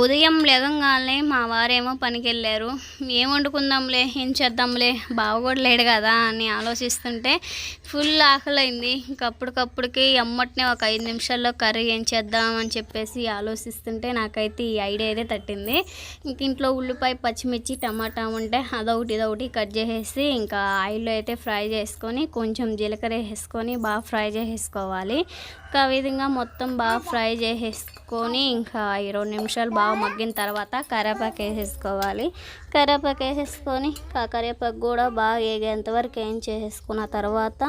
ఉదయం లేవగానే మా వారేమో పనికి వెళ్ళారు ఏం వండుకుందాంలే? ఏం చేద్దాంలే? బావ కూడా లేడు కదా అని ఆలోచిస్తుంటే ఫుల్ ఆకలైంది. ఇంక అప్పటికప్పటికి అమ్మటినే ఒక ఐదు నిమిషాల్లో కర్రీ ఏం చేద్దాం అని చెప్పేసి ఆలోచిస్తుంటే నాకైతే ఈ ఐడియా అయితే తట్టింది. ఇంక ఇంట్లో ఉల్లిపాయ పచ్చిమిర్చి టమాటా ఉంటే అదొకటి ఇదొకటి కట్ చేసేసి ఇంకా ఆయిల్లో అయితే ఫ్రై చేసుకొని కొంచెం జీలకర్ర వేసుకొని బాగా ఫ్రై చేసేసుకోవాలి. ఇంకా విధంగా మొత్తం బాగా ఫ్రై చేసేసుకొని ఇంకా ఈ రెండు నిమిషాలు బాగా మగ్గిన తర్వాత కరివేపాకు వేసేసుకోవాలి. కరివేపాకు వేసేసుకొని కరివేపాకు కూడా బాగా వేగేంత వరకు ఏం చేసేసుకున్న తర్వాత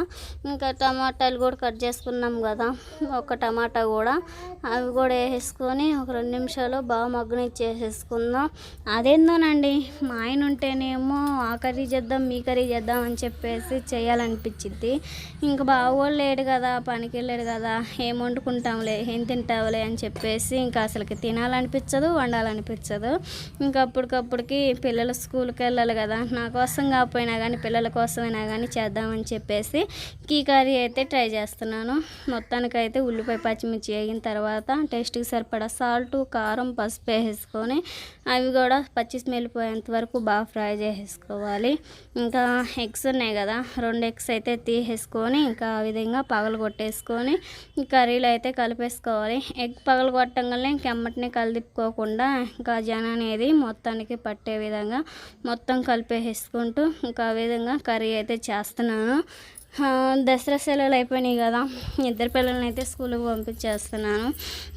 ఇంకా టమాటాలు కూడా కట్ చేసుకున్నాం కదా ఒక టమాటా కూడా అవి కూడా వేసేసుకొని ఒక రెండు నిమిషాలు బాగా మగ్గనిచ్చేసేసుకుందాం. అదేందోనండి మా ఆయన ఉంటేనేమో ఆ కర్రీ చేద్దాం మీ కర్రీ చేద్దాం అని చెప్పేసి చేయాలనిపించింది ఇంకా బాగా లేడు కదా పనికి వెళ్ళాడు కదా ఏం వండుకుంటాంలే ఏం తింటావులే అని చెప్పేసి ఇంకా అసలుకి తినాలనిపించదు వండాలనిపించదు. ఇంకా అప్పటికప్పటికి పిల్లలు స్కూల్కి వెళ్ళాలి కదా నా కోసం కాకపోయినా కానీ పిల్లల కోసమైనా కానీ చేద్దామని చెప్పేసి ఈ కర్రీ అయితే ట్రై చేస్తున్నాను. మొత్తానికైతే ఉల్లిపాయ పచ్చిమిర్చి వేగిన తర్వాత టేస్ట్కి సరిపడా సాల్ట్ కారం పసుపు వేసేసుకొని అవి కూడా పచ్చి స్మెల్ పోయేంత వరకు బాగా ఫ్రై చేసేసుకోవాలి. ఇంకా ఎగ్స్ ఉన్నాయి కదా రెండు ఎగ్స్ అయితే తీసేసుకొని ఇంకా ఆ విధంగా పగలు కొట్టేసుకొని కర్రీలు కర్రీలో అయితే కలిపేసుకోవాలి. ఎగ్ పగలు కొట్టంగానే ఇంకెమ్మటిని కలిదిప్పుకోకుండా ఇంకా జనం అనేది మొత్తానికి పట్టే విధంగా మొత్తం కలిపేసుకుంటూ ఇంకా ఆ విధంగా కర్రీ అయితే చేస్తున్నాను. దసరా సెలవులు అయిపోయినాయి కదా. ఇద్దరు పిల్లల్ని అయితే స్కూల్కి పంపించేస్తున్నాను.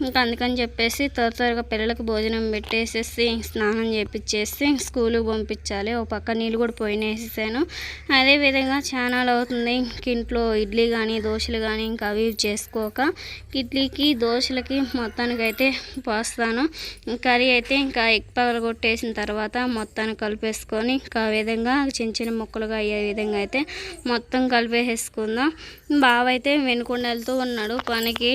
ఇంకా అందుకని చెప్పేసి త్వర త్వరగా పిల్లలకు భోజనం పెట్టేసేసి స్నానం చేపించేసి స్కూల్కి పంపించాలి. ఒక పక్క నీళ్ళు కూడా పోయినేసేసాను. అదే విధంగా చాలా అవుతుంది. ఇంట్లో ఇడ్లీ కానీ దోశలు కానీ ఇంకా అవి ఇవి చేసుకోక ఇడ్లీకి దోశలకి మొత్తానికి అయితే పోస్తాను కర్రీ అయితే ఇంకా ఎగ్ పగల కొట్టేసిన తర్వాత మొత్తాన్ని కలిపేసుకొని ఇంకా ఆ విధంగా చిన్న చిన్న ముక్కలుగా అయ్యే విధంగా అయితే మొత్తం కలిపేసుకుందాం బావ అయితే వెనుకుండా వెళ్తూ ఉన్నాడు. పనికి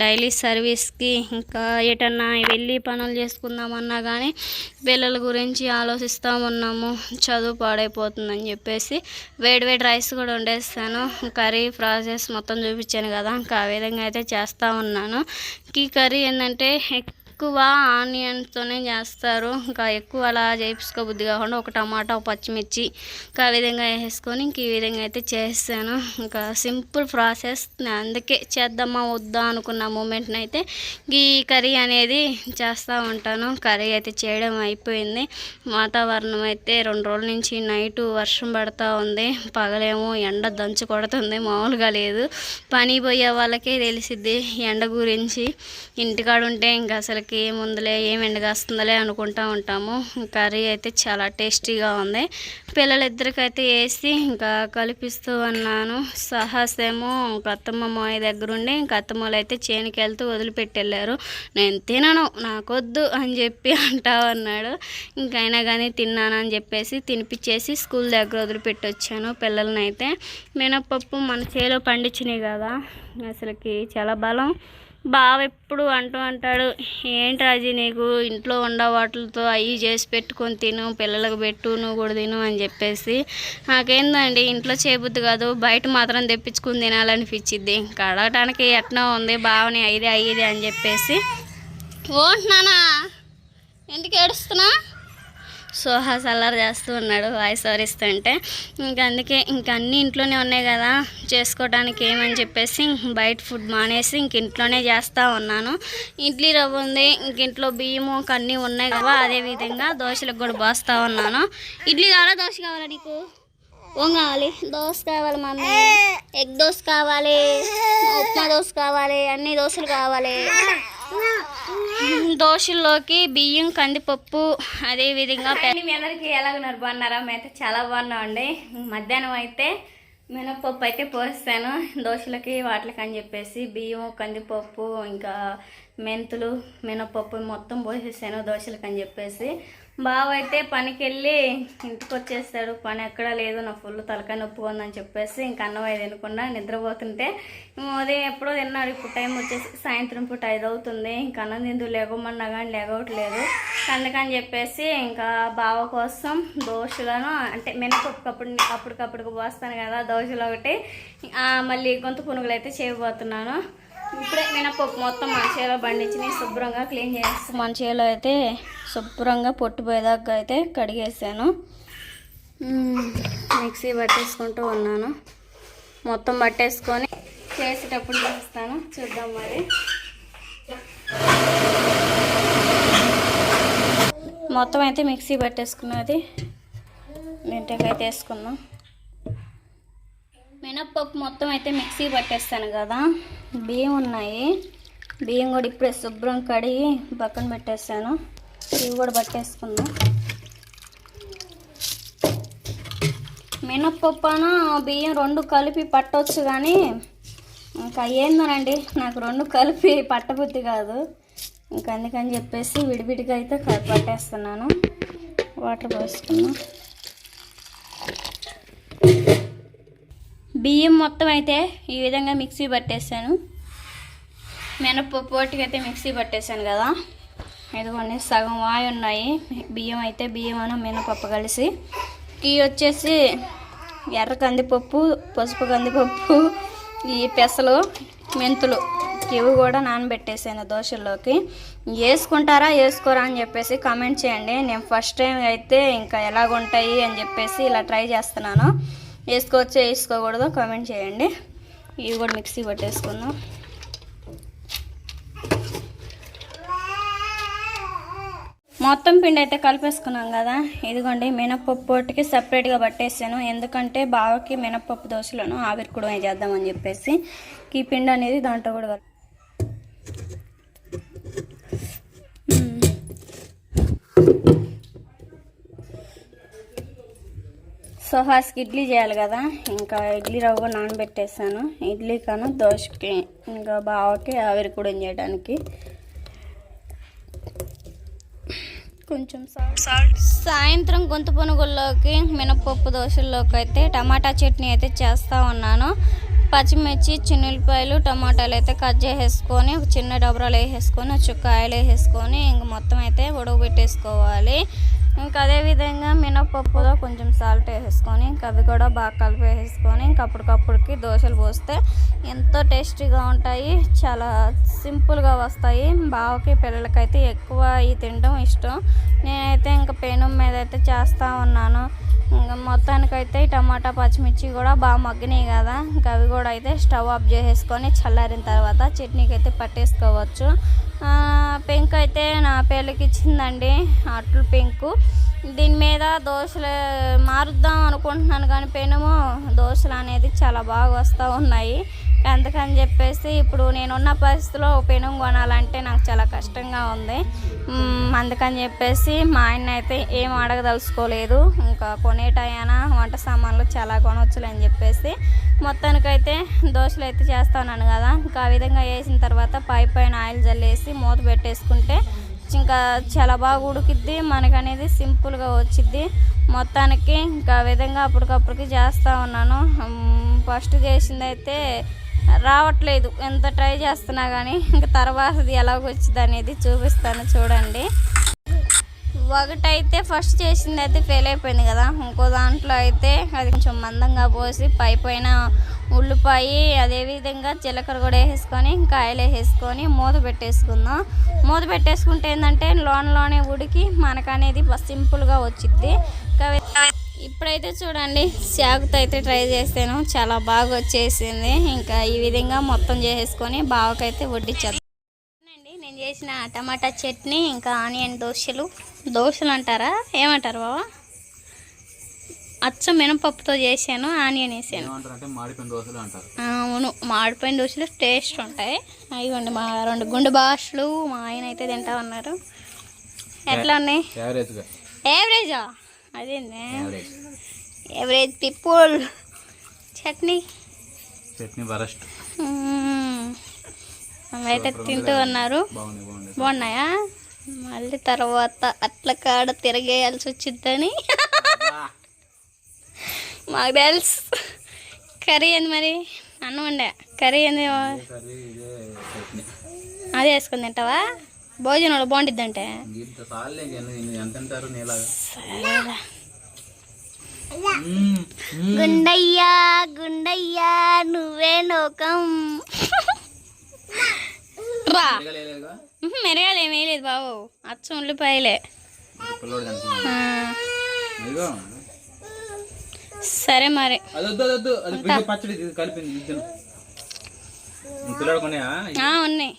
డైలీ సర్వీస్కి ఇంకా ఎటన్నా వెళ్ళి పనులు చేసుకుందామన్నా కానీ పిల్లల గురించి ఆలోచిస్తూ ఉన్నాము. చదువు పాడైపోతుందని చెప్పేసి వేడి వేడి రైస్ కూడా వండేస్తాను. కర్రీ ప్రాసెస్ మొత్తం చూపించాను కదా. ఇంకా ఆ విధంగా అయితే చేస్తూ ఉన్నాను. ఈ కర్రీ ఏంటంటే ఎక్కువ ఆనియన్స్తోనే చేస్తారు. ఇంకా ఎక్కువ అలా చేయించుకోబుద్ది కాకుండా ఒక టమాటా ఒక పచ్చిమిర్చి ఇంకా ఆ విధంగా వేసుకొని ఇంక ఈ విధంగా అయితే చేస్తాను. ఇంకా సింపుల్ ప్రాసెస్. అందుకే చేద్దామా వద్దా అనుకున్న మూమెంట్ని అయితే ఈ కర్రీ అనేది చేస్తూ ఉంటాను. కర్రీ అయితే చేయడం అయిపోయింది. వాతావరణం అయితే రెండు రోజుల నుంచి నైట్ వర్షం పడతా ఉంది. పగలేమో ఎండ దంచు కొడుతుంది. మామూలుగా లేదు. పని పోయే వాళ్ళకే తెలిసిద్ది ఎండ గురించి. ఇంటికాడ ఉంటే ఇంకా అసలుకి ఏముందిలే ఏం ఎండగాస్తుందిలే అనుకుంటా ఉంటాము. కర్రీ అయితే చాలా టేస్టీగా ఉంది. పిల్లలిద్దరికైతే వేసి ఇంకా కలిపిస్తూ ఉన్నాను. సహాస్ ఏమో అత్తమ్మ మాయ దగ్గర ఉండి ఇంకా అత్తమ్మలు అయితే చేనుకి వెళ్తూ వదిలిపెట్టి నేను తినను నాకొద్దు అని చెప్పి అంటా ఉన్నాడు. ఇంకైనా కానీ తిన్నానని చెప్పేసి తినిపించేసి స్కూల్ దగ్గర వదిలిపెట్టి వచ్చాను పిల్లల్ని అయితే మినపప్పు మన చేలో పండించినాయి కదా అసలుకి చాలా బలం. బావ ఎప్పుడు అంటూ అంటాడు ఏంటి రాజీ నీకు ఇంట్లో ఉండ వాటితో అవి చేసి పెట్టుకొని తిను పిల్లలకు పెట్టు నువ్వు కూడా తిను అని చెప్పేసి నాకేందండి ఇంట్లో చేయబుద్ది కాదు బయట మాత్రం తెప్పించుకుని తినాలనిపించింది ఇంకా అడగటానికి ఎట్నో ఉంది బావని ఐదే అయ్యేది అని చెప్పేసి ఓంటున్నానా ఎందుకు ఏడుస్తున్నా సోహాస్ అల్లరి చేస్తూ ఉన్నాడు వాయిస్ ఓరిస్తుంటే ఇంకా అందుకే ఇంకా అన్నీ ఇంట్లోనే ఉన్నాయి కదా చేసుకోవడానికి ఏమని చెప్పేసి బయట ఫుడ్ మానేసి ఇంక ఇంట్లోనే చేస్తూ ఉన్నాను. ఇడ్లీ రవ్వ ఉంది ఇంక ఇంట్లో బియ్యము అన్నీ ఉన్నాయి కదా అదే విధంగా దోశలకు కూడా పోస్తూ ఉన్నాను. ఇడ్లీ కావాలా దోశ కావాలా నీకు? ఓం కావాలి? దోశ కావాలి మమ్మీ. ఎగ్ దోశ కావాలి ఉప్మా దోశ కావాలి అన్ని దోశలు కావాలి. దోశల్లోకి బియ్యం కందిపప్పు అదే విధంగా మీ అందరికీ ఎలాగున్నారు? బాగున్నారా? మేమైతే చాలా బాగున్నామండి. మధ్యాహ్నం అయితే మినప్పప్పు అయితే పోస్తాను. దోశలకి వాటికి అని చెప్పేసి బియ్యం కందిపప్పు ఇంకా మెంతులు మినపప్పు మొత్తం పోసేసాను దోశలకి అని చెప్పేసి బావ అయితే పనికి వెళ్ళి ఇంటికి వచ్చేస్తాడు పని ఎక్కడా లేదు నా ఫుల్ తలకాయ నొప్పి ఉందని చెప్పేసి ఇంకా అన్నం తినకుండా నిద్రపోతుంటే ఉదయం ఎప్పుడో తిన్నాడు ఇప్పుడు టైం వచ్చేసి సాయంత్రం పూట ఐదు అవుతుంది ఇంకా అన్నం తిందు లేకమన్నా కానీ లేగవట్లేదు. అందుకని చెప్పేసి ఇంకా బావ కోసం దోశలను అంటే మినపప్పు అప్పుడు అప్పటికప్పుడు పోస్తాను కదా దోశలు ఒకటి. మళ్ళీ గొంతు పునుగులు అయితే చేయబోతున్నాను. ఇప్పుడే మినపప్పు మొత్తం మన చేలో బండించి శుభ్రంగా క్లీన్ చేస్తాను మన చేలో అయితే శుభ్రంగా పొట్టుపోయేదాకా అయితే కడిగేసాను. మిక్సీ పట్టేసుకుంటూ ఉన్నాను. మొత్తం పట్టేసుకొని చేసేటప్పుడు చూస్తాను చూద్దాం మరి. మొత్తం అయితే మిక్సీ పట్టేసుకున్నది. నీట్గా అయితే వేసుకుందాం మినప్పప్పు మొత్తం అయితే మిక్సీ పట్టేస్తాను కదా. బియ్యం ఉన్నాయి. బియ్యం కూడా ఇప్పుడే శుభ్రం కడిగి పక్కన పెట్టేస్తాను. ఇవి కూడా పట్టేసుకుందాం. మినప్పప్పున బియ్యం రెండు కలిపి పట్టవచ్చు కానీ ఇంకా ఏందోనండి నాకు రెండు కలిపి పట్టబుద్ధి కాదు. ఇంకా అందుకని చెప్పేసి విడివిడిగా అయితే పట్టేస్తున్నాను. వాటర్ పోసుకున్నాను బియ్యం మొత్తం అయితే ఈ విధంగా మిక్సీ పట్టేసాను. మినపప్పు వాటికి అయితే మిక్సీ పట్టేసాను కదా. ఇదిగోండి సగం వాయి ఉన్నాయి. బియ్యం అయితే బియ్యం అను మినపప్పు కలిసి. ఈ వచ్చేసి ఎర్ర కందిపప్పు పసుపు కందిపప్పు ఈ పెసలు మెంతులు. ఇవి కూడా నానబెట్టేసాను దోశల్లోకి. వేసుకుంటారా వేసుకోరా అని చెప్పేసి కామెంట్ చేయండి. నేను ఫస్ట్ టైం అయితే ఇంకా ఎలాగుంటాయి అని చెప్పేసి ఇలా ట్రై చేస్తున్నాను. వేసుకోవచ్చో వేసుకోకూడదో కామెంట్ చేయండి. ఇవి కూడా మిక్సీ పట్టేసుకుందాం. మొత్తం పిండి అయితే కలిపేసుకున్నాం కదా. ఇదిగోండి మినపప్పు పొట్టుకి సపరేట్గా పట్టేసాను. ఎందుకంటే బావకి మినపప్పు దోశలను ఆవిరికుడు చేద్దామని చెప్పేసి. ఈ పిండి అనేది దాంట్లో కూడా సుహాస్కి ఇడ్లీ చేయాలి కదా. ఇంకా ఇడ్లీ రవ్వ నానబెట్టేసాను. ఇడ్లీ కన్నా దోశకి ఇంకా బావకి ఆవిరికుడు చేయడానికి. కొంచెం సాల్ట్. సాయంత్రం గొంతు పునుగుల్లోకి మినపప్పు దోశల్లోకి అయితే టమాటా చట్నీ అయితే చేస్తూ ఉన్నాను. పచ్చిమిర్చి చిన్నులపాయలు టమాటాలు అయితే కట్ చేసేసుకొని ఒక చిన్న డబరాలు వేసేసుకొని చుక్కాయలు వేసేసుకొని ఇంక మొత్తం అయితే ఉడకబెట్టేసుకోవాలి. ఇంకా అదేవిధంగా మినపప్పులో కొంచెం సాల్ట్ వేసేసుకొని ఇంకా అవి కూడా బాగా కలిపి వేసేసుకొని ఇంకా అప్పటికప్పుడుకి దోశలు పోస్తే ఎంతో టేస్టీగా ఉంటాయి. చాలా సింపుల్గా వస్తాయి. బావకి పిల్లలకైతే ఎక్కువ ఇవి తినడం ఇష్టం. నేనైతే ఇంకా పెనం మీద అయితే చేస్తూ ఉన్నాను. ఇంకా మొత్తానికైతే ఈ టమాటా పచ్చిమిర్చి కూడా బాగా మగ్గినాయి కదా. ఇంకా అవి కూడా అయితే స్టవ్ ఆఫ్ చేసేసుకొని చల్లారిన తర్వాత చట్నీకి అయితే పట్టేసుకోవచ్చు పెంకు అయితే నా పేర్లకి ఇచ్చిందండి అట్లు పెంకు. దీని మీద దోశలు మారుద్దాం అనుకుంటున్నాను కానీ పెనుము దోశలు అనేది చాలా బాగా వస్తూ ఉన్నాయి. అందుకని చెప్పేసి ఇప్పుడు నేనున్న పరిస్థితిలో పెనం కొనాలంటే నాకు చాలా కష్టంగా ఉంది. అందుకని చెప్పేసి మా ఆయన అయితే ఏం అడగదలుచుకోలేదు. ఇంకా కొనేటైనా వంట సామాన్లు చాలా కొనవచ్చులే అని చెప్పేసి మొత్తానికైతే దోశలు అయితే చేస్తాను కదా. ఇంకా ఆ విధంగా వేసిన తర్వాత పై పైన ఆయిల్ జల్లేసి మూత పెట్టేసుకుంటే ఇంకా చాలా బాగా ఉడికిద్ది. మనకనేది సింపుల్గా వచ్చిద్ది. మొత్తానికి ఇంకా విధంగా అప్పటికప్పటికి చేస్తూ ఉన్నాను. ఫస్ట్ చేసింది అయితే రావట్లేదు. ఎంత ట్రై చేస్తున్నా కానీ ఇంకా తర్వాతది ఎలాగొచ్చింది అనేది చూపిస్తాను చూడండి. ఒకటైతే ఫస్ట్ చేసింది అయితే ఫెయిల్ అయిపోయింది కదా. ఇంకో దాంట్లో అయితే అది కొంచెం మందంగా పోసి పై పైన ఉల్లిపాయ అదేవిధంగా జీలకర్ర కూడా వేసేసుకొని కాయలు వేసేసుకొని మూత పెట్టేసుకుందాం. మూత పెట్టేసుకుంటే ఏంటంటే లోనలోనే ఉడికి మనకనేది సింపుల్గా వచ్చిద్ది. ఇంకా ఇప్పుడైతే చూడండి శాకుతో అయితే ట్రై చేస్తాను చాలా బాగా వచ్చేసింది. ఇంకా ఈ విధంగా మొత్తం చేసేసుకొని బావకైతే అండి నేను చేసిన టమాటా చట్నీ ఇంకా ఆనియన్ దోశలు. దోశలు అంటారా? ఏమంటారు బావా? అచ్చం మినపప్పుతో చేశాను ఆనియన్ వేసాను. అవును మాడిపోయిన దోశలు టేస్ట్ ఉంటాయి. అయ్యండి మా రెండు గుండు బాషలు మా ఆయన అయితే తింటా ఉన్నారు. ఎట్లా ఉన్నాయి? యావరేజ్గా. యావరేజా? Average average people chutney chutney worst. అయితే తింటూ ఉన్నారు. బాగున్నాయా? మళ్ళీ తర్వాత అట్ల కాడ తిరగేయాల్సి వచ్చిద్దని. మాకు తెలుసు. కర్రీ ఏంది మరి? అన్నం వండా. కర్రీ ఏంది? అదే వేసుకుని తింటావా? భోజనంలో బాగుండిద్ది అంటే. గుండయ్యా గుండయ్యా నువ్వే లోకం. రా. ఏమీ లేదు బాబు. అచ్చం ఉల్లిపాయలే. సరే మరి. ఉన్నాయి.